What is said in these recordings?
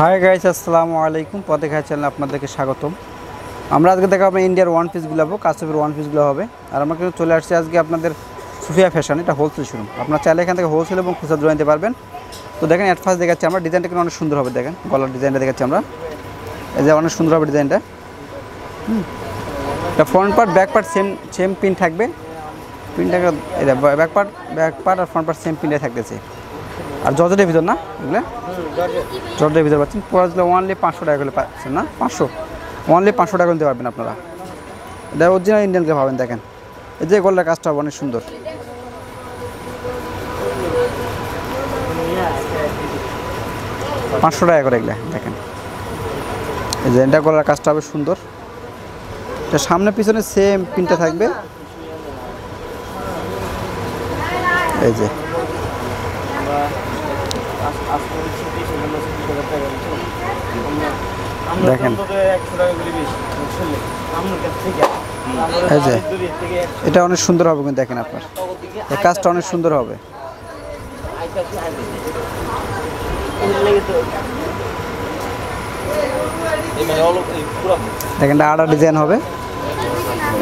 Hi guys আসসালামু আলাইকুম। পথে খাই চ্যানেলে আপনাদেরকে স্বাগতম। আমরা আজকে দেখাবো ইন্ডিয়ার ওয়ান পিসগুলো হব, কাশ্মীর ওয়ান পিসগুলো হবে। আর আমরা কিন্তু চলে আসছি আজকে আপনাদের সুফিয়া ফ্যাশন এটা হোলসেল শোরুম আপনারা চাইলে এখান থেকে হোলসেল এবং খুচরা জোড়া নিতে পারবেন। তো দেখেন ফার্স্ট দেখাচ্ছি আমরা ডিজাইনটা কিন্তু অনেক সুন্দর হবে, দেখেন। গলার ডিজাইনটা দেখাচ্ছি আমরা। এই যে অনেক সুন্দর হবে ডিজাইনটা হুম। এটা front part back part same same pin থাকবে। পিনটাকে এটা ব্যাক পার্ট ব্যাক পার্ট আর ফ্রন্ট পার্ট সেম পিনটা থাকতেছে। আর জর্জেটের ভিতর না, এগুলো? জর্জেটের ভিতর পাচ্ছেন পড়াগুলো ওয়ানলি পাঁচশো টাকা করে পাচ্ছেন, না? পাঁচশো? ওয়ানলি পাঁচশো টাকা নিতে পারবেন আপনারা। এটা অরিজিনাল ইন্ডিয়ানকে পাবেন, দেখেন। এই যে গোল্ডের কাজটা অনেক সুন্দর। পাঁচশো টাকা করে এগুলো, দেখেন। এই যে এটা গলার কাজটা হবে সুন্দর। এটা সামনে পিছনে সেম পিনটা থাকবে। এই যে। দেখেন। এই যে এটা অনেক সুন্দর হবে কিন্তু দেখেন আপনার। কাজটা অনেক সুন্দর হবে। দেখেন আড়া ডিজাইন হবে।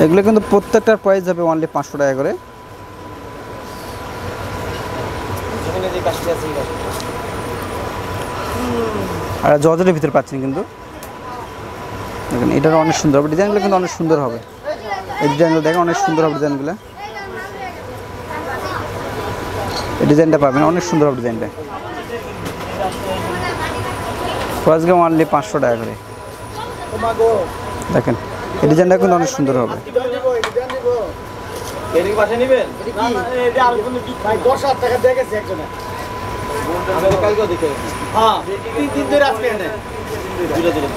এগুলো কিন্তু প্রত্যেকটার প্রাইস হবে অনলি পাঁচশো টাকা করে। আর জর্জের ভিতরে পাচ্ছেন কিন্তু। দেখেন এটা অনেক সুন্দর হবে। ডিজাইনগুলো কিন্তু অনেক সুন্দর হবে। এই ডিজাইনগুলো দেখেন অনেক সুন্দর হবে ডিজাইনগুলো। এই ডিজাইনটা পাবেন অনেক সুন্দর হবে ডিজাইনটা। ফার্স্ট গেম অনলি পাঁচশো টাকা করে। দেখেন এই ডিজাইনটা কিন্তু অনেক সুন্দর হবে। এদিকে পাঠিয়ে নেবেন? দশ হাজার টাকা দিয়ে গেছে একজনে। কালকেও দেখে হ্যাঁ তিন দিন ধরে আজকে এনে। দূরে দূরে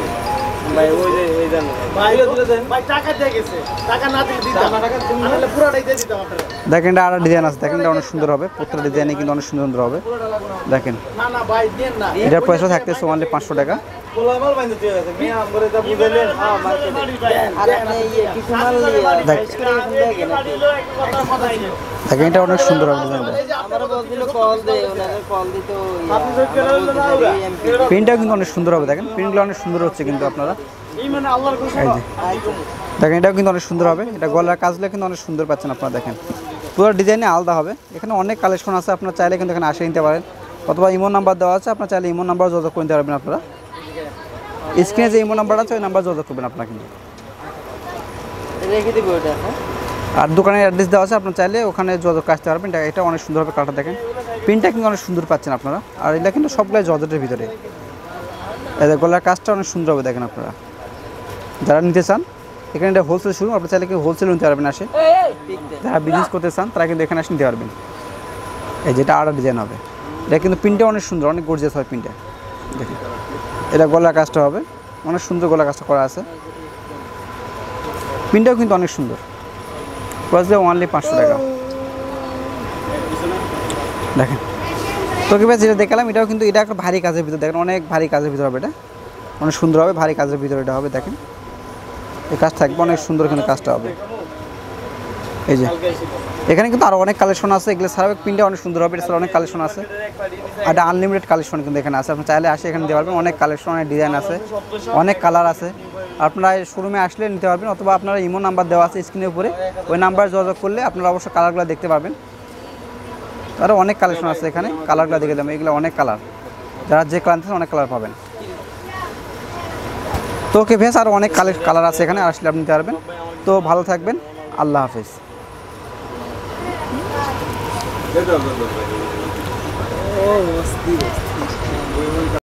ভাই ওই যে এই দেন। ভাই দূরে দূরে দেন। ভাই টাকা দিয়ে গেছে। টাকা না দিলে দিতাম। টাকা টাকা দিন না। নাহলে পুরোটাই দিয়ে দিতাম আপনারা। দেখেন এটা আরও ডিজাইন আছে। দেখেন এটা অনেক সুন্দর হবে। প্রত্যেকটা ডিজাইনে কিন্তু অনেক সুন্দর সুন্দর হবে দেখেন। না না ভাই দেন না। এটার পয়সা থাকতেছে অনলি পাঁচশো টাকা। হ্যাঁ এটা অনেক সুন্দর প্রিন্টটাও কিন্তু অনেক সুন্দর হবে দেখেন প্রিন্টগুলো অনেক সুন্দর হচ্ছে কিন্তু আপনারা। এই মানে দেখেন এটাও কিন্তু অনেক সুন্দর হবে। এটা গলার কাজগুলো কিন্তু অনেক সুন্দর পাচ্ছেন আপনারা দেখেন। পুরো ডিজাইনে আলাদা হবে। এখানে অনেক কালেকশন আছে আপনারা চাইলে কিন্তু এখানে আসে নিতে পারেন। অথবা ইমো নাম্বার দেওয়া আছে আপনার চাইলে ইমো নাম্বার যোগাযোগ করে নিতে পারবেন আপনারা। স্ক্রিনে যে ইমো নাম্বার আছে ওই নাম্বার যোগাযোগ করবেন আপনারা কিন্তু রেখে দিব ওটা হ্যাঁ? আর দোকানের অ্যাড্রেস দেওয়া আছে আপনার চাইলে ওখানে যোগাযোগ আসতে পারবেন। এটা অনেক সুন্দর হবে কালারটা দেখেন। প্রিন্টটা কিন্তু অনেক সুন্দর পাচ্ছেন আপনারা। আর এটা কিন্তু সবগুলাই জর্জেটের ভিতরে। এদের গলার কাজটা অনেক সুন্দর হবে দেখেন আপনারা। যারা নিতে চান এখানে এটা হোলসেল শুরু আপনার চাইলে কেউ হোলসেল নিতে পারবেন আসে। যারা বিজনেস করতে চান তারা কিন্তু এখানে আসে নিতে পারবেন। এই যেটা আড়া ডিজাইন হবে। এটা কিন্তু প্রিন্টটা অনেক সুন্দর অনেক গর্জিয়াস হয় প্রিন্টটা দেখেন এটা গলা কাজটা হবে। অনেক সুন্দর গলার কাজটা করা আছে। প্রিন্টটাও কিন্তু অনেক সুন্দর। প্রাইস অনলি পাঁচশো টাকা। দেখেন। তো কি যেটা দেখালাম, এটাও কিন্তু এটা একটা ভারী কাজের ভিতর। দেখেন, অনেক ভারী কাজের ভিতর হবে এটা। অনেক সুন্দর হবে, ভারী কাজের ভিতর এটা হবে, দেখেন। এই কাজ থাকবে, অনেক সুন্দর কিন্তু কাজটা হবে। এই যে। এখানে কিন্তু আরও অনেক কালেকশন আছে। এগুলো ছাড়াও প্রিন্টে অনেক সুন্দর হবে এটা অনেক কালেকশন আছে। এটা আনলিমিটেড কালেকশন কিন্তু এখানে আছে। আপনি চাইলে আসে এখানে নিতে পারবেন। অনেক কালেকশন অনেক ডিজাইন আছে। অনেক কালার আছে। আপনারা শোরুমে আসলে নিতে পারবেন, অথবা আপনারা ইমো নাম্বার দেওয়া আছে স্ক্রিনের উপরে। ওই নাম্বার যোগাযোগ করলে আপনারা অবশ্যই কালারগুলো দেখতে পারবেন। আরও অনেক কালেকশন আছে এখানে। কালারগুলো দেখে দেবেন এগুলো অনেক কালার যারা যে কালার অনেক কালার পাবেন। তো ওকে ভেস আরও অনেক কালার কালার আছে এখানে। আসলে আপনি নিতে পারবেন। তো ভালো থাকবেন। আল্লাহ হাফেজ। Да-да-да. О, остыло, остыло.